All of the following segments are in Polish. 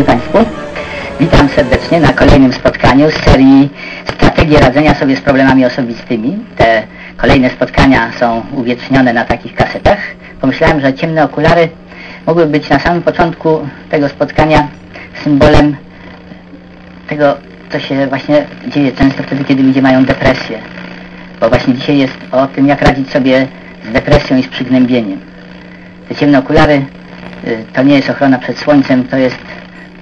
Dzień Państwu. Witam serdecznie na kolejnym spotkaniu z serii Strategii radzenia sobie z problemami osobistymi. Te kolejne spotkania są uwiecznione na takich kasetach. Pomyślałem, że ciemne okulary mogły być na samym początku tego spotkania symbolem tego, co się właśnie dzieje często wtedy, kiedy ludzie mają depresję. Bo właśnie dzisiaj jest o tym, jak radzić sobie z depresją i z przygnębieniem. Te ciemne okulary y, to nie jest ochrona przed słońcem, to jest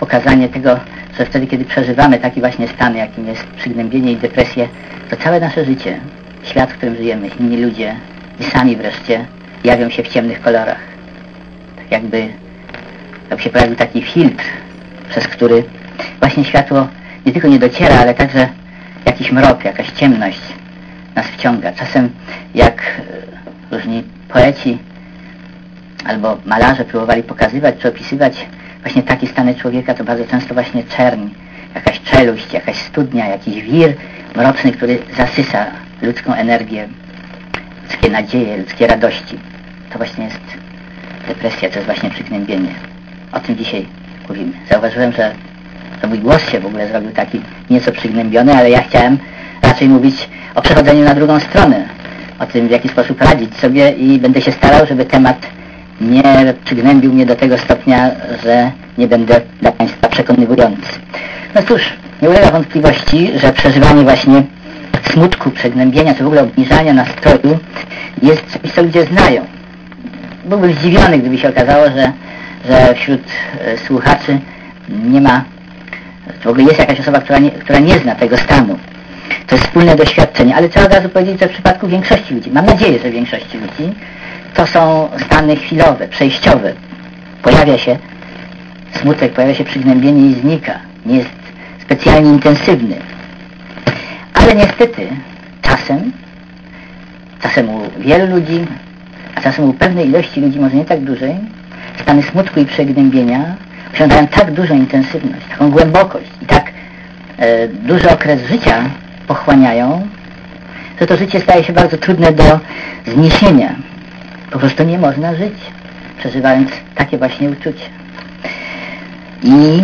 pokazanie tego, że wtedy, kiedy przeżywamy taki właśnie stan, jakim jest przygnębienie i depresję, to całe nasze życie, świat, w którym żyjemy, inni ludzie i sami wreszcie jawią się w ciemnych kolorach. Tak jakby, jakby się pojawił taki filtr, przez który właśnie światło nie tylko nie dociera, ale także jakiś mrok, jakaś ciemność nas wciąga. Czasem jak e, różni poeci albo malarze próbowali pokazywać czy opisywać właśnie takie stany człowieka, to bardzo często właśnie czerń, jakaś czeluść, jakaś studnia, jakiś wir mroczny, który zasysa ludzką energię, ludzkie nadzieje, ludzkie radości. To właśnie jest depresja, to jest właśnie przygnębienie. O tym dzisiaj mówimy. Zauważyłem, że, że mój głos się w ogóle zrobił taki nieco przygnębiony, ale ja chciałem raczej mówić o przechodzeniu na drugą stronę, o tym, w jaki sposób radzić sobie i będę się starał, żeby temat nie przygnębił mnie do tego stopnia, że nie będę dla Państwa przekonywujący. No cóż, nie ulega wątpliwości, że przeżywanie właśnie smutku, przegnębienia, czy w ogóle obniżania nastroju jest czymś, co ludzie znają. Byłbym zdziwiony, gdyby się okazało, że, że wśród e, słuchaczy nie ma, w ogóle jest jakaś osoba, która nie, która nie zna tego stanu. To jest wspólne doświadczenie, ale trzeba od razu powiedzieć, że w przypadku większości ludzi, mam nadzieję, że większości ludzi, to są stany chwilowe, przejściowe. Pojawia się smutek, pojawia się przygnębienie i znika. Nie jest specjalnie intensywny. Ale niestety czasem, czasem u wielu ludzi, a czasem u pewnej ilości ludzi, może nie tak dużej, stany smutku i przygnębienia osiągają tak dużą intensywność, taką głębokość i tak e, duży okres życia pochłaniają, że to życie staje się bardzo trudne do zniesienia. Po prostu nie można żyć, przeżywając takie właśnie uczucia. I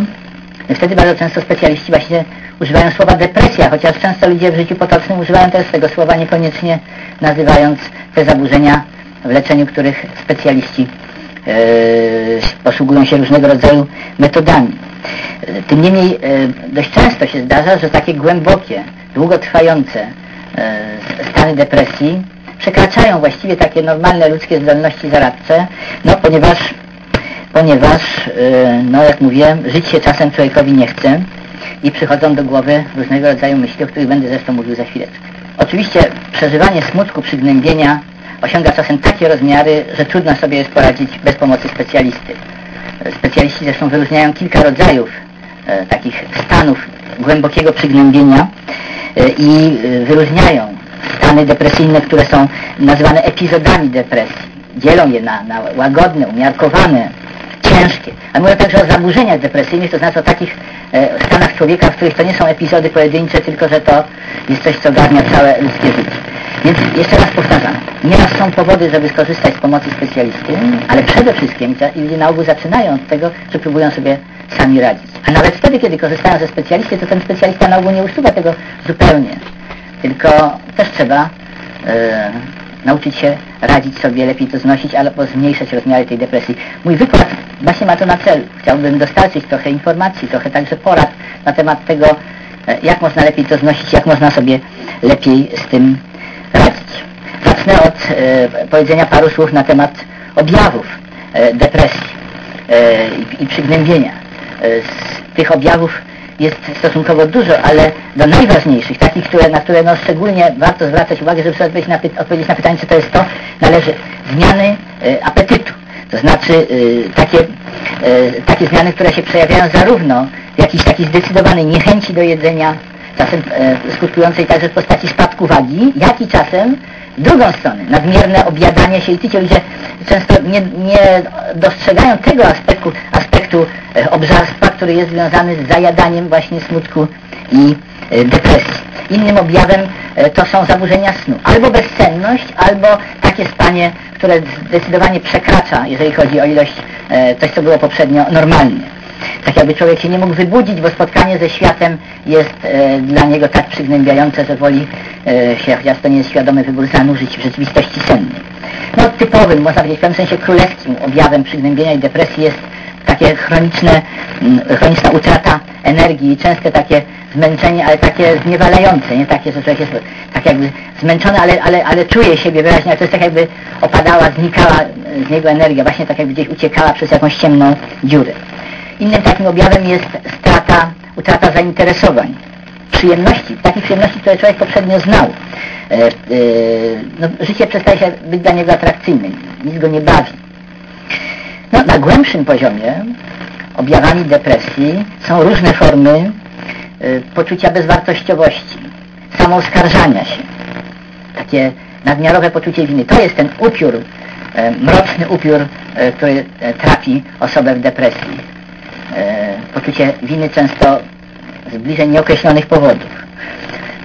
wtedy bardzo często specjaliści właśnie używają słowa depresja, chociaż często ludzie w życiu potocznym używają też tego słowa, niekoniecznie nazywając te zaburzenia w leczeniu, których specjaliści yy, posługują się różnego rodzaju metodami. Tym niemniej yy, dość często się zdarza, że takie głębokie, długotrwające yy, stany depresji przekraczają właściwie takie normalne ludzkie zdolności zaradcze, no ponieważ, ponieważ yy, no jak mówiłem, żyć się czasem człowiekowi nie chce i przychodzą do głowy różnego rodzaju myśli, o których będę zresztą mówił za chwileczkę. Oczywiście przeżywanie smutku, przygnębienia osiąga czasem takie rozmiary, że trudno sobie jest poradzić bez pomocy specjalisty. Specjaliści zresztą wyróżniają kilka rodzajów e, takich stanów głębokiego przygnębienia e, i e, wyróżniają stany depresyjne, które są nazywane epizodami depresji. Dzielą je na, na łagodne, umiarkowane, ciężkie. A mówią także o zaburzeniach depresyjnych, to znaczy o takich e, stanach człowieka, w których to nie są epizody pojedyncze, tylko że to jest coś, co garnia całe ludzkie życie. Więc jeszcze raz powtarzam, nieraz są powody, żeby skorzystać z pomocy specjalisty, ale przede wszystkim ludzie na ogół zaczynają od tego, że próbują sobie sami radzić. A nawet wtedy, kiedy korzystają ze specjalisty, to ten specjalista na ogół nie usuwa tego zupełnie tylko też trzeba e, nauczyć się radzić sobie, lepiej to znosić albo zmniejszać rozmiary tej depresji. Mój wykład właśnie ma to na celu. Chciałbym dostarczyć trochę informacji, trochę także porad na temat tego, e, jak można lepiej to znosić, jak można sobie lepiej z tym radzić. Zacznę od e, powiedzenia paru słów na temat objawów e, depresji e, i, przygnębienia. Z tych objawów jest stosunkowo dużo, ale do najważniejszych, takich, które, na które no, szczególnie warto zwracać uwagę, żeby sobie odpowiedzieć na, py odpowiedzieć na pytanie, co to jest to, należy zmiany y, apetytu. To znaczy y, takie, y, takie zmiany, które się przejawiają zarówno w jakiejś takiej zdecydowanej niechęci do jedzenia, czasem skutkującej także w postaci spadku wagi, jak i czasem w drugą stronę, nadmierne objadanie się i tycie ludzie często nie, nie dostrzegają tego aspektu, aspektu e, obżarstwa, który jest związany z zajadaniem właśnie smutku i e, depresji. Innym objawem e, to są zaburzenia snu. Albo bezsenność, albo takie spanie, które zdecydowanie przekracza, jeżeli chodzi o ilość coś, co było poprzednio normalne. Tak jakby człowiek się nie mógł wybudzić, bo spotkanie ze światem jest dla niego tak przygnębiające, że woli się, chociaż to nie jest świadomy wybór, zanurzyć w rzeczywistości sennej. No typowym, można powiedzieć w pewnym sensie królewskim objawem przygnębienia i depresji jest takie chroniczne, mm, chroniczna utrata energii, częste takie zmęczenie, ale takie zniewalające, nie takie, że człowiek jest tak jakby zmęczony, ale, ale, ale czuje siebie wyraźnie, ale to jest tak jakby opadała, znikała z niego energia, właśnie tak jakby gdzieś uciekała przez jakąś ciemną dziurę. Innym takim objawem jest strata, utrata zainteresowań, przyjemności, takich przyjemności, które człowiek poprzednio znał. E, e, no, życie przestaje się być dla niego atrakcyjne, nic go nie bawi. No, na głębszym poziomie objawami depresji są różne formy y, poczucia bezwartościowości, samooskarżania się, takie nadmiarowe poczucie winy. To jest ten upiór, y, mroczny upiór, y, który trapi osobę w depresji. Poczucie winy często z bliżej nieokreślonych powodów.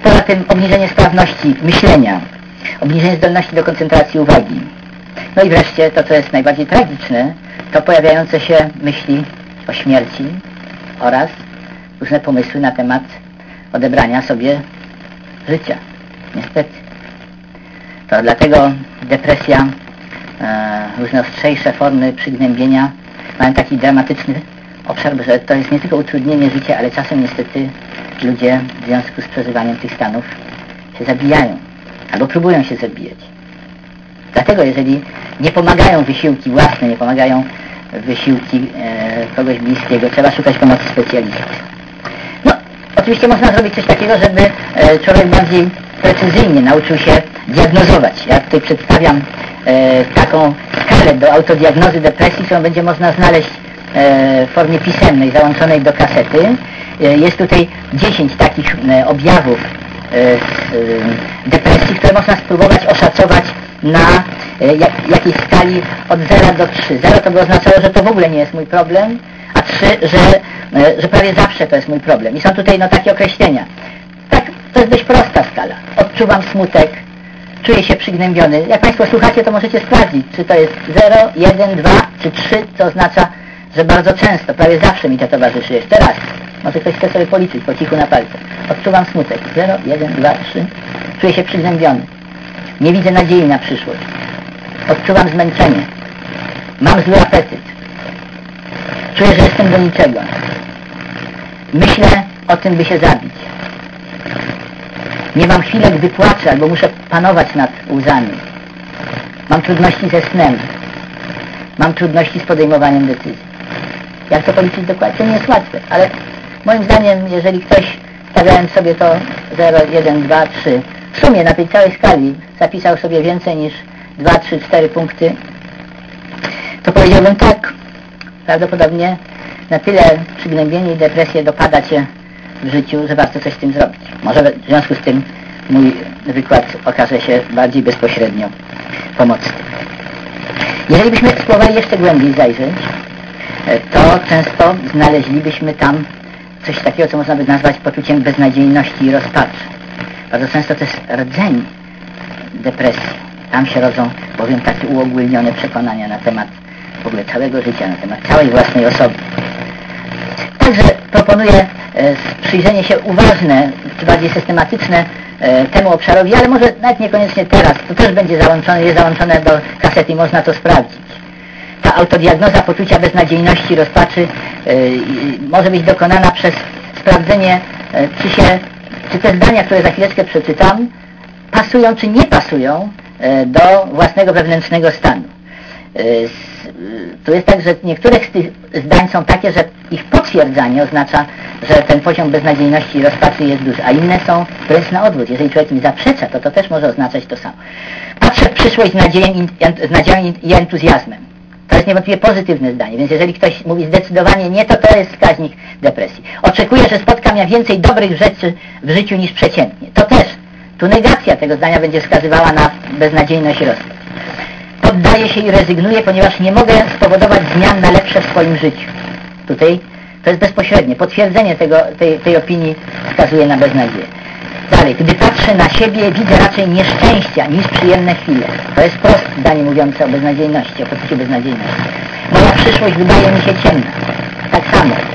Poza tym obniżenie sprawności myślenia, obniżenie zdolności do koncentracji uwagi. No i wreszcie to, co jest najbardziej tragiczne, to pojawiające się myśli o śmierci oraz różne pomysły na temat odebrania sobie życia. Niestety. To dlatego depresja, e, różne ostrzejsze formy przygnębienia mają taki dramatyczny obszar, że to jest nie tylko utrudnienie życia, ale czasem niestety ludzie w związku z przeżywaniem tych stanów się zabijają albo próbują się zabijać. Dlatego jeżeli nie pomagają wysiłki własne, nie pomagają wysiłki e, kogoś bliskiego, trzeba szukać pomocy specjalistów. No, oczywiście można zrobić coś takiego, żeby e, człowiek bardziej precyzyjnie nauczył się diagnozować. Ja tutaj przedstawiam e, taką skalę do autodiagnozy depresji, którą będzie można znaleźć e, w formie pisemnej, załączonej do kasety. E, jest tutaj 10 takich e, objawów depresji, które można spróbować oszacować na E, jak, jakiej skali od 0 do 3. 0 to by oznaczało, że to w ogóle nie jest mój problem, a 3, że, e, że prawie zawsze to jest mój problem. I są tutaj no, takie określenia. Tak, to jest dość prosta skala. Odczuwam smutek, czuję się przygnębiony. Jak Państwo słuchacie, to możecie sprawdzić, czy to jest 0, 1, 2 czy 3, co oznacza, że bardzo często, prawie zawsze mi to towarzyszy. Jeszcze raz. Może ktoś chce sobie policzyć po cichu na palcach. Odczuwam smutek. 0, 1, 2, 3. Czuję się przygnębiony. Nie widzę nadziei na przyszłość. Odczuwam zmęczenie. Mam zły apetyt. Czuję, że jestem do niczego. Myślę o tym, by się zabić. Nie mam chwilek, gdy płaczę, albo muszę panować nad łzami. Mam trudności ze snem. Mam trudności z podejmowaniem decyzji. Jak to policzyć dokładnie? To nie jest łatwe, ale moim zdaniem, jeżeli ktoś stawiając sobie to 0, 1, 2, 3, w sumie na tej całej skali zapisał sobie więcej niż 2, 3, 4 punkty, to powiedziałbym tak, prawdopodobnie na tyle przygnębienie i depresję dopada Cię w życiu, że warto coś z tym zrobić. Może w związku z tym mój wykład okaże się bardziej bezpośrednio pomocny. Jeżeli byśmy spróbowali jeszcze głębiej zajrzeć, to często znaleźlibyśmy tam coś takiego, co można by nazwać poczuciem beznadziejności i rozpaczy. Bardzo często to jest rdzeń depresji. Tam się rodzą bowiem takie uogólnione przekonania na temat w ogóle całego życia, na temat całej własnej osoby. Także proponuję e, przyjrzenie się uważne, czy bardziej systematyczne e, temu obszarowi, ale może nawet niekoniecznie teraz. To też będzie załączone, jest załączone do kasety i można to sprawdzić. Ta autodiagnoza poczucia beznadziejności, rozpaczy e, może być dokonana przez sprawdzenie, czy się, czy te zdania, które za chwileczkę przeczytam, pasują czy nie pasują E, do własnego wewnętrznego stanu. E, to jest tak, że niektóre z tych zdań są takie, że ich potwierdzanie oznacza, że ten poziom beznadziejności i rozpaczy jest duży, a inne są wręcz na odwrót. Jeżeli człowiek im zaprzecza, to to też może oznaczać to samo. Patrzę w przyszłość z nadzieją i entuzjazmem. Jest niewątpliwie pozytywne zdanie, więc jeżeli ktoś mówi zdecydowanie nie, to to jest wskaźnik depresji. Oczekuję, że spotka mnie więcej dobrych rzeczy w życiu niż przeciętnie. To też tu negacja tego zdania będzie wskazywała na beznadziejność rozpad. Poddaję się i rezygnuję, ponieważ nie mogę spowodować zmian na lepsze w swoim życiu. Tutaj to jest bezpośrednie. Potwierdzenie tego, tej, tej opinii wskazuje na beznadzieję. Dalej, gdy patrzę na siebie, widzę raczej nieszczęścia niż przyjemne chwile. To jest proste zdanie mówiące o beznadziejności, o poczuciu beznadziejności. Moja przyszłość wydaje mi się ciemna. Tak samo.